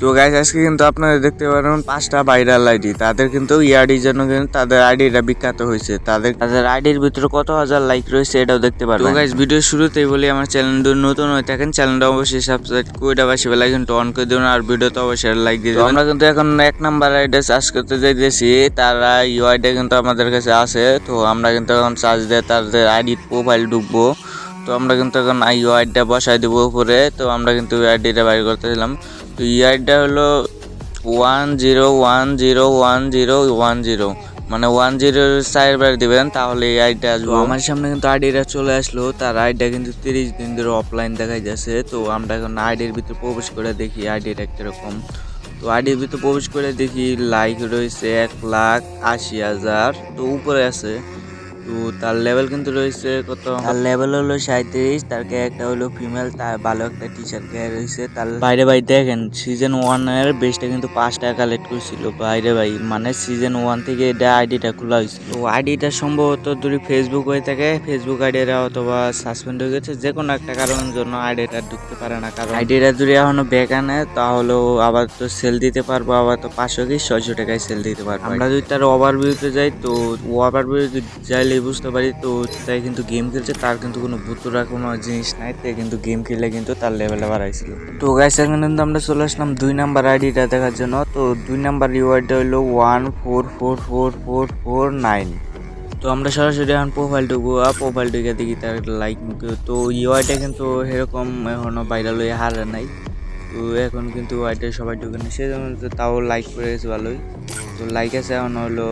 তো গাইজ আজকে কিন্তু আপনারা দেখতে পারেন পাঁচটা ভাইরাল আইডি তাদের কিন্তু ইয়াডির জন্য কিন্তু তাদের আইডিটা বিখ্যাত হয়েছে। তাদের তাদের আইডির ভিতরে কত হাজার লাইক রয়েছে এটাও দেখতে পারবেন। তো গাইজ ভিডিও শুরুতেই বলি, আমার চ্যানেলটা নতুন হয়ে থাকেন চ্যানেলটা অবশ্যই সাবস্ক্রাইব করে দেওয়া বেলা কিন্তু অন করে দেবেন, আর ভিডিওতে অবশ্যই লাইক দিয়ে দেবেন। আমরা কিন্তু এখন এক নাম্বার আইডি চার্জ করতে যাইতেছি, তারা ইউআইডি কিন্তু আমাদের কাছে আছে। তো আমরা কিন্তু এখন চার্জ দিয়ে তাদের আইডির প্রোফাইল ঢুকবো। তো আমরা কিন্তু এখন আই ইউআইডিটা বসাই দেবো উপরে। তো আমরা কিন্তু ইউআইডিটা বাইর করতেছিলাম তো ইউআইডিটা হলো one zero one zero one zero one zero. মানে ওয়ান জিরো সাইবার দিবেন তাহলে এই আইডিটা আসব। আমার সামনে কিন্তু আইডিটা চলে আসলো। তার আইডিটা কিন্তু তিরিশ দিন ধরে অফলাইন দেখাই যাচ্ছে। তো আমরা এখন আইডির ভিতরে প্রবেশ করে দেখি আইডিটা কীরকম। তো আইডির ভিতরে প্রবেশ করে দেখি লাইক রয়েছে এক লাখ আশি হাজার। তো উপরে আছে। তো তার লেভেল কিন্তু রয়েছে কত? তার লেভেল হলো সাঁত্রিশ তার একটা হলো ফিমেল তার ভালো একটা টি শার্ট গায়ে রয়েছে তার বাইরে ভাই দেখেন সিজন ওয়ানের বেসটা কিন্তু পাঁচ টাকা কালেক্ট করছিল বাইরে ভাই। মানে সিজন ওয়ান থেকে এটা আইডিটা খোলা হয়েছিল। তো আইডিটা সম্ভবত যদি ফেসবুক হয়ে থাকে ফেসবুক আইডিটা অথবা সাসপেন্ড হয়ে গেছে যে কোনো একটা কারণের জন্য আইডিটা ঢুকতে পারে না কারণ আইডিটা যদি এখনও ব্যাক আনে তাহলেও আবার তো সেল দিতে পারব আবার তো পাঁচশো কি ছয়শো টাকায় সেল দিতে পারব। আমরা যদি তার ওভারভিউতে যাই তো ওভারভিউ যাইলে বুঝতে পারি তো, তাই কিন্তু গেম খেলছে, তার কিন্তু কোনো ভুতুরা কোনো জিনিস নাই, তাই কিন্তু গেম খেলে কিন্তু তার লেভেলে বাড়াইছিল। তো গাইস এখন কিন্তু আমরা চলে আসলাম দুই নাম্বার আইডিটা দেখার জন্য। তো দুই নাম্বার রিওয়ার্ডটা হলো one four four four four four nine তো আমরা সরাসরি এখন প্রোফাইল ঢুকবো আর প্রোফাইল দেখি তার লাইক তো ইউআইটা কিন্তু এরকম এখনও ভাইরাল হয়ে হারে নাই। তো এখন কিন্তু ওয়াইটা সবাই ঢুকে না সেই জন্য তাও লাইক করে গেছে ভালোই। তো লাইক আছে এখন হলো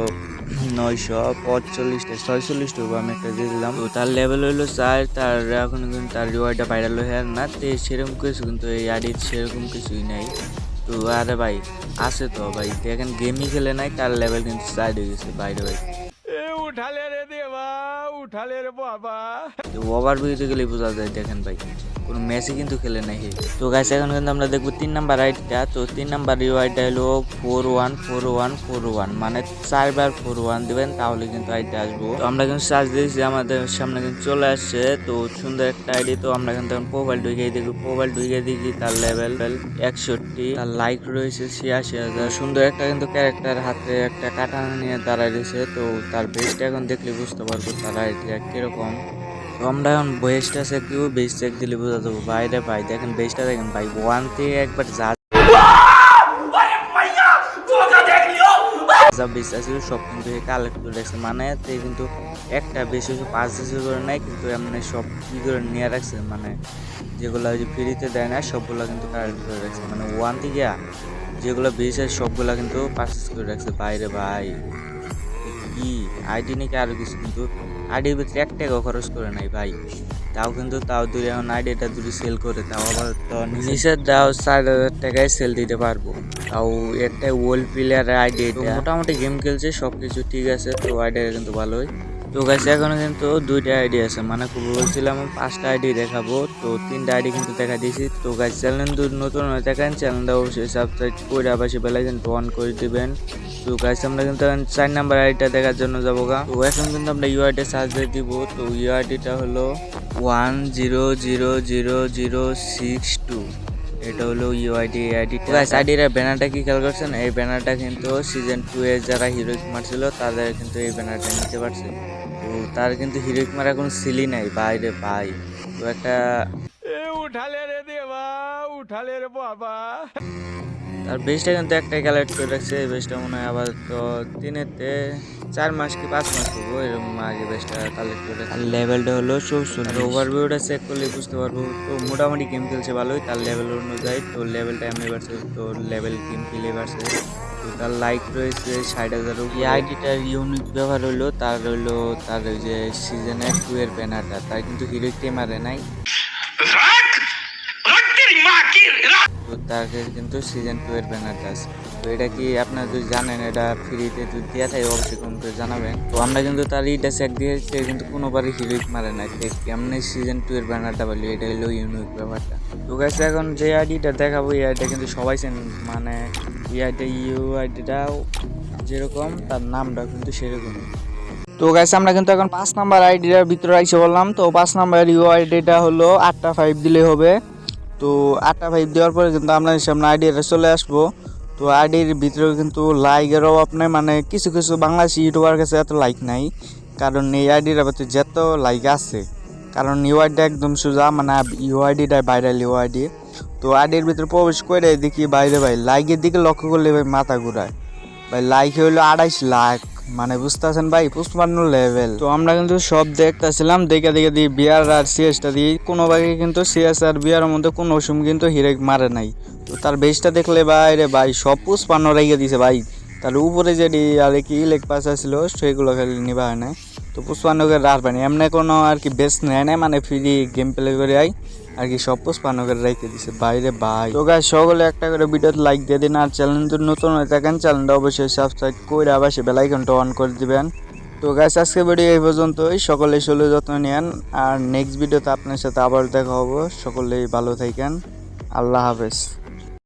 নয়শো পঁয়তাল্লিশটা ছয়চল্লিশটা আমি একটা দিয়ে দিলাম। তো তার লেভেল হইল চার তার এখন কিন্তু তার রিওয়ার্ডটা ভাইরাল হয়ে না তো সেরকম কিছু কিন্তু এই আডির সেরকম কিছুই নাই। তো আরে ভাই আছে তো ভাই দেখেন গেমই খেলে নাই তার লেভেল কিন্তু সাইড হয়ে গেছে বাইরে ভাই। উঠালে রে দেবা উঠালে রে বাবা। ওভার ভিউতে গেলে বোঝা যায় দেখেন ভাই। কোনো ম্যাচই কিন্তু খেলে নাই। তো গাইস এখন কিন্তু আমরা দেখব তিন নাম্বার রাইডটা তো তিন নাম্বার রিওয়াইডটা হলো four one four one four one মানে চারবার ফোর ওয়ান দিবেন, তাহলে কিন্তু আইডিটা আসব। তো আমরা কিন্তু সার্চ দিয়েছি, আমাদের সামনে কিন্তু চলে আসছে। তো সুন্দর একটা আইডি, তো আমরা কিন্তু এখন প্রোফাইল ঢুকে দেখি প্রোফাইল ঢুকে দেখি তার লেভেল একষট্টি, তার লাইক রয়েছে ছিয়াশি হাজার। সুন্দর একটা কিন্তু ক্যারেক্টার হাতে একটা কাটানা নিয়ে দাঁড়ায় রয়েছে। তো তার বেসটা এখন দেখলে বুঝতে পারব, তার আইডিটা কীরকম। আমরা এখন বেসটা চেক দিব বেস চেক দিলে বোঝা যাব। বাইরে ভাই, দেখেন বেসটা দেখেন ভাই ওয়ান থেকে একবার যা বেস আছে, সব করে রাখছে। মানে তে কিন্তু একটা বেশি করে কিন্তু সব কি করে মানে যেগুলো ওই ফ্রিতে দেয় না, সবগুলো কিন্তু রাখছে। মানে বেশি আছে, সবগুলো কিন্তু করে রাখছে। বাইরে ভাই। কি আইডি নাকি আরও কিছু কিন্তু আইডির ভিতরে এক টাকাও খরচ করে নাই ভাই। তাও কিন্তু তাও দূরে এখন আইডিটা দূরে সেল করে, তাও আবার তো নিচের দাও, চার হাজার টাকায় সেল দিতে পারব। তাও একটা ওল্ড প্লেয়ারের আইডি মোটামুটি গেম খেলছে সব কিছু ঠিক আছে, তো আইডিয়া কিন্তু ভালোই। তো গাছে এখন কিন্তু দুইটা আইডি আছে। মানে বলছিলাম, পাঁচটা আইডি দেখাবো। তো তিনটা আইডি কিন্তু দেখা দিয়েছি। তো গাছ চ্যানেল নতুন হয়ে থাকেন চ্যানেলটা অবশ্যই সাবস্ক্রাইব করে আবার বেলা কিন্তু অন করে দিবেন। তো গাছ আমরা কিন্তু চার নাম্বার আইডিটা দেখার জন্য যাব গা। তো এখন কিন্তু আমরা ইউআইডি সার্চ দিয়ে দিব। তো ইউআইডিটা হলো one zero zero zero zero six two এটা হলো ইউআইডি আইডি গাইস আইডির ব্যানারটা কি খেয়াল করছেন? এই ব্যানারটা কিন্তু সিজন টু এর যারা হিরোইক মারছিল তাদের কিন্তু এই ব্যানারটা নিতে পারছে। তো তার কিন্তু হিরোইক মারা কোনো সিলি নাই বাইরে ভাই। তো একটা এ উঠালে রে দেবা উঠালে রে বাবা। তার বেসটা কিন্তু একটাই কালেক্ট করে রাখছে এই বেসটা মনে হয় আবার তো তিনেতে চার মাস কি পাঁচ মাস করব এরকম আগে বেসটা কালেক্ট করে আর লেভেলটা হলো চৌষট্টি ওভারভিউটা চেক করলে বুঝতে পারব তো মোটামুটি গেম খেলছে ভালোই তার লেভেল অনুযায়ী তো লেভেলটা এমনি বাড়ছে তো লেভেল গেম খেলে বাড়ছে। তো তার লাইক রয়েছে ষাট হাজার এই আইডিটার ইউনিক ব্যবহার হলো তার হলো তার ওই যে সিজনের টু এর ব্যানারটা তার কিন্তু হিরোইকটাই মারে নাই। তো তাকে কিন্তু সিজন টু এর ব্যানারটা আছে তো এটা কি আপনারা যদি জানেন, এটা ফ্রিতে যদি দেওয়া থাকে, অবশ্যই কম জানাবেন। তো আমরা কিন্তু তার ইটা চেক দিয়েছি কিন্তু কোনোবারই হিরোইক মারে না। কেমনি সিজন টু এর ব্যানারটা বলি এটা হলো ইউনিক ব্যাপারটা। তো গাছ এখন যে আইডিটা দেখাবো, এই আইডিটা কিন্তু সবাই চেন। মানে এই আইডিটা ইউ আইডিটাও যেরকম, তার নামটা কিন্তু সেরকমই। তো গাইস আমরা কিন্তু এখন পাঁচ নাম্বার আইডিটার ভিতরে আইসে বললাম তো পাঁচ নাম্বার ইউ আইডিটা হলো আটটা ফাইভ দিলে হবে। তো আটটা ফাইভ দেওয়ার পরে কিন্তু আপনাদের সামনে আইডিয়াটা চলে আসব। তো আইডির ভিতরেও কিন্তু লাইকের অভাব নেই মানে কিছু কিছু বাংলাদেশি ইউটিউবার কাছে এত লাইক নাই। কারণ এই আইডির ভিতরে যত লাইক আছে, কারণ ইউআইডিটা একদম সোজা মানে ইউ ইউআইডিটা ভাইরাল ইউআইডি তো আইডির ভিতরে প্রবেশ করে দেখি বাইরে ভাই লাইকের দিকে লক্ষ্য করলে ভাই মাথা ঘুরায়। ভাই লাইক হইল আড়াইশ লাখ। মানে বুঝতেছেন ভাই, পুষ্পান্ন লেভেল তো আমরা কিন্তু সব দেখতেছিলাম, দেখে দেখে দিই বিয়ার আর সিএসটা দিই কোনো ভাগে কিন্তু সিএস আর বিয়ারের মধ্যে কোনো ওসম কিন্তু হিরে মারে নাই। তো তার বেশটা দেখলে ভাই রে ভাই, সব পুষ্পান্ন রেখে দিছে ভাই। তার উপরে যেটি আর কি লেগ পাস ছিল সেগুলো খালি নিবা হয় না তো পুষ্পান্নকের আর পানি এমনি কোনো আর কি বেস্ট নেয় না মানে ফ্রি গেম প্লে করে আই। আর কি সব পোস্ট পান করে রেখে দিছে। বাইরে ভাই। তো গাছ সকলে একটা করে ভিডিওতে লাইক দিয়ে দিন আর চ্যানেল যদি নতুন হয়ে থাকেন চ্যানেলটা অবশ্যই সাবস্ক্রাইব করে আবার সে বেলাইকনটা অন করে দিবেন। তো গাছ আজকে ভিডিও এই পর্যন্তই। সকলে শরীর যত্ন নেন আর নেক্সট ভিডিওতে আপনার সাথে আবার দেখা হব। সকলেই ভালো থাকেন। আল্লাহ হাফেজ।